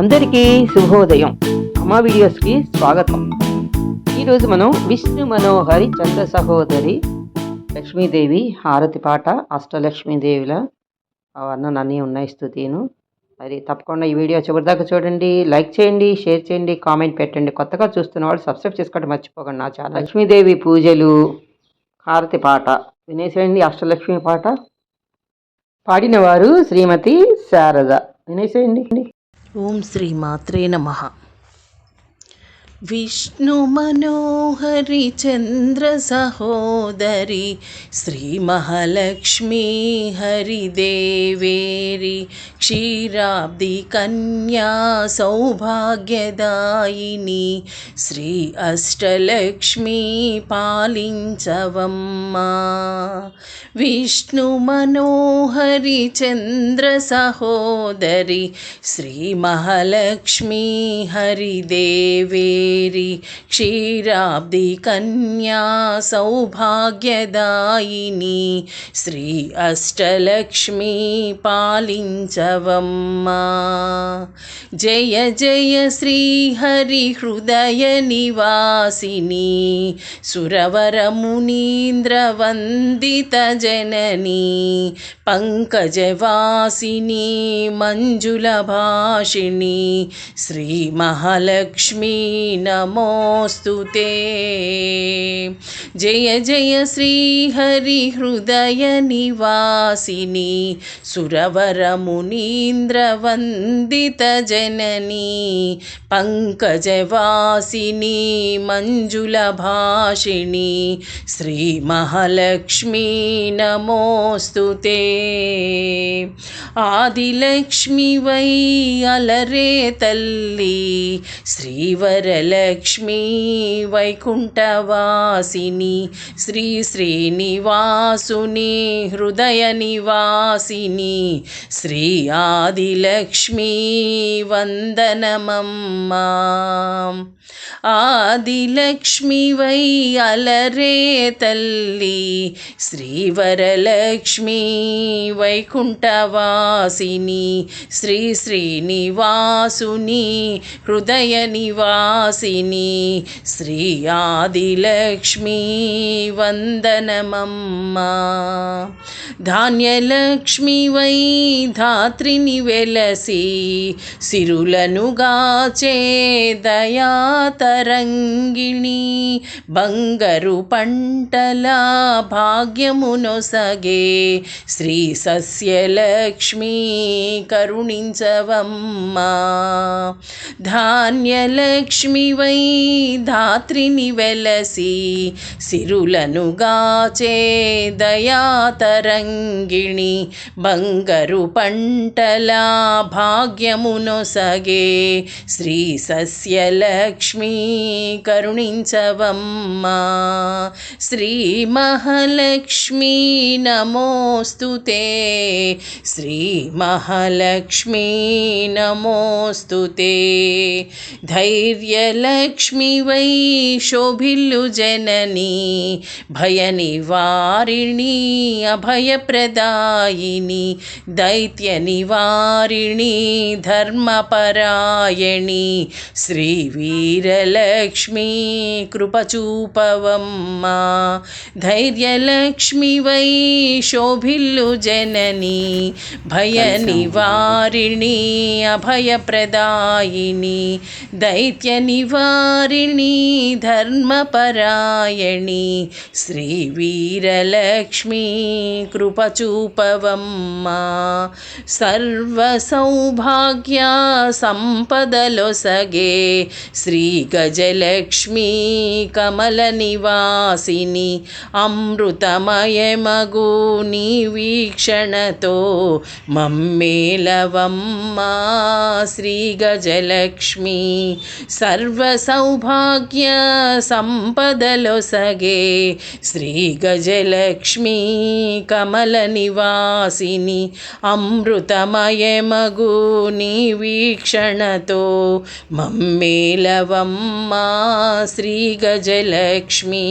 అందరికీ శుభోదయం. అమ్మ వీడియోస్కి స్వాగతం. ఈరోజు మనం విష్ణు మనోహరి చంద్ర సహోదరి లక్ష్మీదేవి హారతి పాట అష్టలక్ష్మీదేవిల వర్ణన అన్నీ ఉన్నాయి స్థుతిను. మరి తప్పకుండా ఈ వీడియో చివరిదాకా చూడండి లైక్ చేయండి షేర్ చేయండి కామెంట్ పెట్టండి. కొత్తగా చూస్తున్న వాళ్ళు సబ్స్క్రైబ్ చేసుకోవడం మర్చిపోకండి నా ఛానల్. లక్ష్మీదేవి పూజలు హారతి పాట వినేసేయండి అష్టలక్ష్మి పాట. పాడినవారు శ్రీమతి శారద. వినేసేయండి ఓం శ్రీ మాత్రే నమ. विष्णुमनोहरिचन्द्रसहोदरि श्रीमहालक्ष्मी हरिदेवेरि क्षीराब्धिकन्या सौभाग्यदायिनी श्री अष्टलक्ष्मी पालिञ्चवम्मा विष्णुमनोहरिचन्द्रसहोदरि श्रीमहालक्ष्मी हरिदेवे అష్టలక్ష్మీ పాలించవమ్మా విష్ణు మనోహరి చంద్ర సహోదరి శ్రీ మహాలక్ష్మీ హరిదేవేరి క్షీరాబ్ది కన్యా సౌభాగ్యదాయిని శ్రీ అష్టలక్ష్మీ పాలించవమ్మా జయ జయ శ్రీ హరి హృదయ నివాసిని సురవర మునీంద్ర వందిత జనని పంకజవాసిని మంజుల భాషిణి శ్రీ మహాలక్ష్మీ నమోస్తుతే జయ జయ శ్రీ హరి హృదయ నివాసిని సురవర మునీంద్ర వందిత జనని పంకజవాసిని మంజుల భాషిణి శ్రీ మహాలక్ష్మీ నమోస్తుతే ఆదిలక్ష్మి వై అలరే తల్లి లక్ష్మీ వైకుంఠవాసిని శ్రీ శ్రీనివాసుని హృదయ నివాసిని శ్రీ ఆదిలక్ష్మీ వందనమమ్మా. ఆదిలక్ష్మి వై అలరే తల్లి శ్రీవరలక్ష్మీ వైకుంఠవాసిని శ్రీ శ్రీనివాసుని హృదయ నివాసి శ్రీ ఆదిలక్ష్మీ వందనమమ్మా. ధాన్యలక్ష్మి వై ధాత్రిని వెలసి సిరులను గాచే దయాతరంగిణి బంగరు పంటల భాగ్యమునొసగే శ్రీ సస్యలక్ష్మీ కరుణించవమ్మ. ధాన్యలక్ష్మి వై ధాత్రిని వెలసి సిరులను గాచే దయాతరంగిణి బంగరు పంటల భాగ్యమునొసగే శ్రీ సస్యలక్ష్మీ కరుణించవమ్మా. శ్రీ మహాలక్ష్మీ నమోస్తుతే శ్రీ మహాలక్ష్మీ నమోస్తు ధైర్య ధైర్యలక్ష్మి వై శోభిల్లు జనని భయ నివారిణి అభయప్రదాయిని దైత్య నివారిణి ధర్మపరాయణి శ్రీ వీరలక్ష్మీ కృపచూపవమ్మా ధైర్యలక్ష్మి వై శోభిల్లు జనని భయ నివారిణి అభయప్రదాయిని దైత్య నివారిణి ధర్మపరాయణి శ్రీ వీరలక్ష్మీ కృపచూపవమ్మ. సర్వ సౌభాగ్య సంపదలొసగే శ్రీ గజలక్ష్మీ కమల నివాసిని అమృతమయమగు నీ వీక్షణతో మమ్మేలవమ్మ శ్రీ గజలక్ష్మి సర్వ సర్వసౌభాగ్య సంపదలొసగే శ్రీ గజలక్ష్మీ కమల నివాసిని అమృతమయమగు నీ వీక్షణతో మమ్మేలవమ్మా శ్రీ గజలక్ష్మీ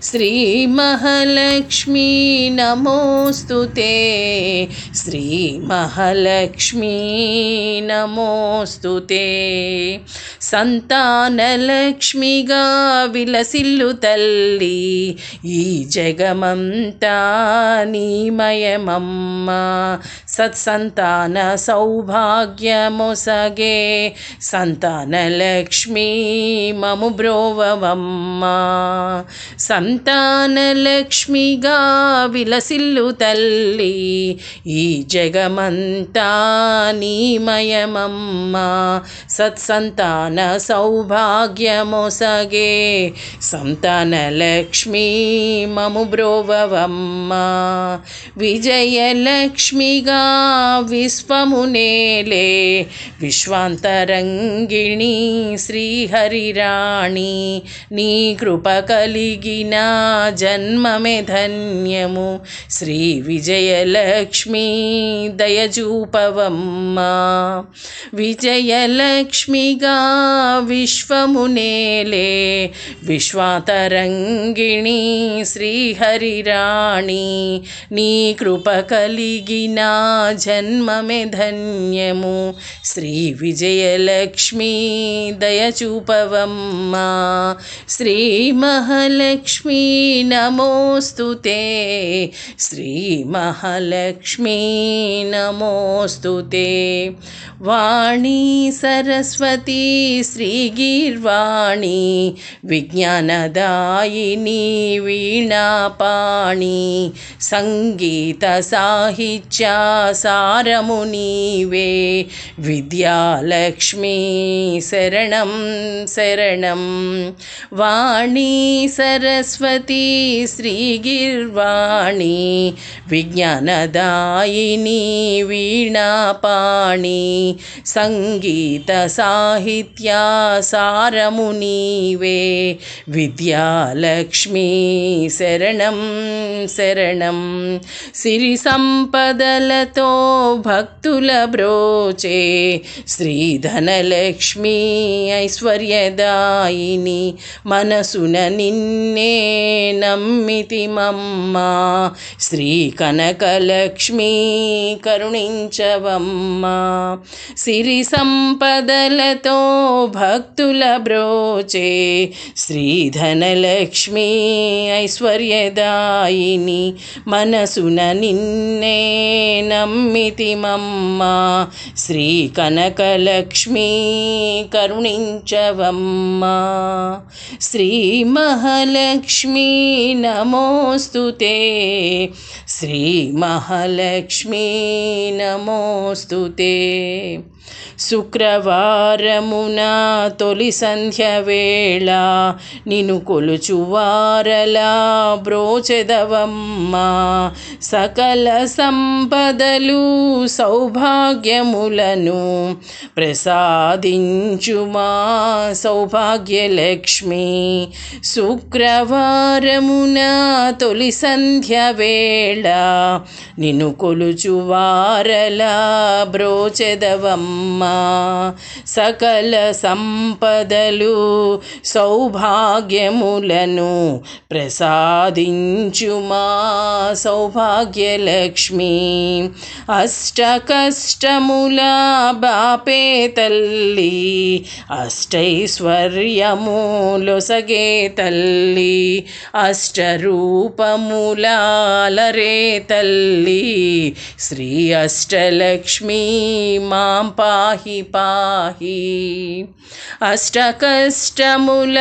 శ్రీ మహాలక్ష్మీ నమోస్తు శ్రీ మహాలక్ష్మీ నమోస్తు సంతానలక్ష్మిగా విలసిల్లు తల్లి. ఈ జగమంతా నీమయమమ్మ. సత్సంతాన సౌభాగ్యమొసగే సంతానలక్ష్మి మము బ్రోవవమ్మ సంతానలక్ష్మిగా విలసిల్లు తల్లి ఈ జగమంతా నీమయమమ్మ సత్సంతాన సౌభాగ్యమొసగే సంతానలక్ష్మి మము బ్రోవమ్మ విజయలక్ష్మిగా విశ్వమునేలే విశ్వాంతరంగిణి శ్రీహరిరాణి నీ కృప కలిగిన జన్మమే ధన్యము శ్రీ విజయలక్ష్మి దయజూపవమ్మ విజయలక్ష్మిగా విశ్వమునేలే విశ్వాతరంగిణి శ్రీహరిరాణి నీ కృప కలిగిన జన్మమే ధన్యము శ్రీ విజయలక్ష్మి దయచూపవమ్మ శ్రీ మహాలక్ష్మి నమోస్తు శ్రీ మహాలక్ష్మి నమోస్తు వాణీ సరస్వతి శ్రీగీర్వాణి విజ్ఞానదాయిని వీణాపాణి సంగీత సాహిత్య సారము నీవే. విద్యాలక్ష్మి శరణం శరణం. వాణి సరస్వతి శ్రీగిర్వాణి. విజ్ఞానదాయిని వీణాపాణి. సంగీత సాహిత్య సారము నీవే. విద్యాలక్ష్మి శరణం శరణం. సిరి సంపదల సంపదలతో భక్తుల బ్రోచే శ్రీధనలక్ష్మి ఐశ్వర్యదాయిని మనసున నిన్నే నమ్మితి మమ్మ. శ్రీ కనకలక్ష్మి కరుణించవమ్మా. సిరి సంపదలతో భక్తుల బ్రోచే శ్రీధనలక్ష్మి ఐశ్వర్యదాయిని మనసున నిన్నే నమ్మితి మమ్మ శ్రీ కనకలక్ష్మి కరుణించవమ్మా శ్రీ మహాలక్ష్మి నమోస్తు శ్రీ మహాలక్ష్మి నమోస్తు శుక్రవారమున తొలి సంధ్య వేళ నిను కొలుచువారలా బ్రోచెదవమ్మా. సకల సంపదలు సౌభాగ్యములను ప్రసాదించుమా సౌభాగ్యలక్ష్మి. శుక్రవారమున తొలి సంధ్య వేళ నిను కొలుచువారలా బ్రోచెదవమ్మా. సకల సంపదలు సౌభాగ్యములను ప్రసాదించుమా సౌభాగ్యలక్ష్మి. అష్ట కష్టముల బాపే తల్లి అష్టైశ్వర్యములొసగే తల్లి అష్టరూపములాలరే తల్లి. శ్రీ అష్టలక్ష్మి మాంపా పాహి పాహి అష్టకష్టముల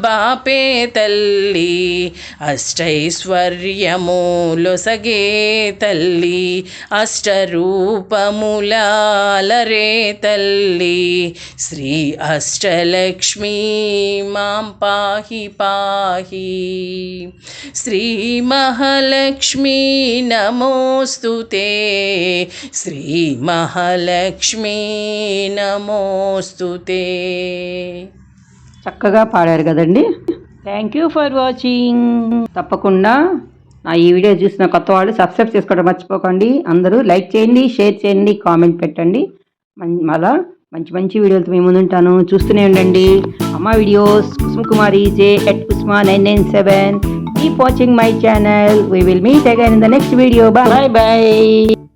బాపే తల్లి అష్టైశ్వర్యములొసగే తల్లి అష్టరూపములాలరే తల్లి. శ్రీ అష్టలక్ష్మీ మాం పాహి పాహి. శ్రీ మహాలక్ష్మీ నమోస్తు శ్రీ మహాలక్ష్మీ నమోస్తు తే. చక్కగా పాడారు కదండి. థ్యాంక్ యూ ఫర్ వాచింగ్ తప్పకుండా నా ఈ వీడియో చూసిన కొత్త వాళ్ళు సబ్స్క్రైబ్ చేసుకోవడం మర్చిపోకండి. అందరూ లైక్ చేయండి షేర్ చేయండి కామెంట్ పెట్టండి. మళ్ళా మంచి మంచి వీడియోలతో మేము ముందుంటాను. చూస్తూనే ఉండండి. అమ్మ videos Kusuma Kumari J at Kusma nine nine seven keep watching my channel we will meet again in the next video bye bye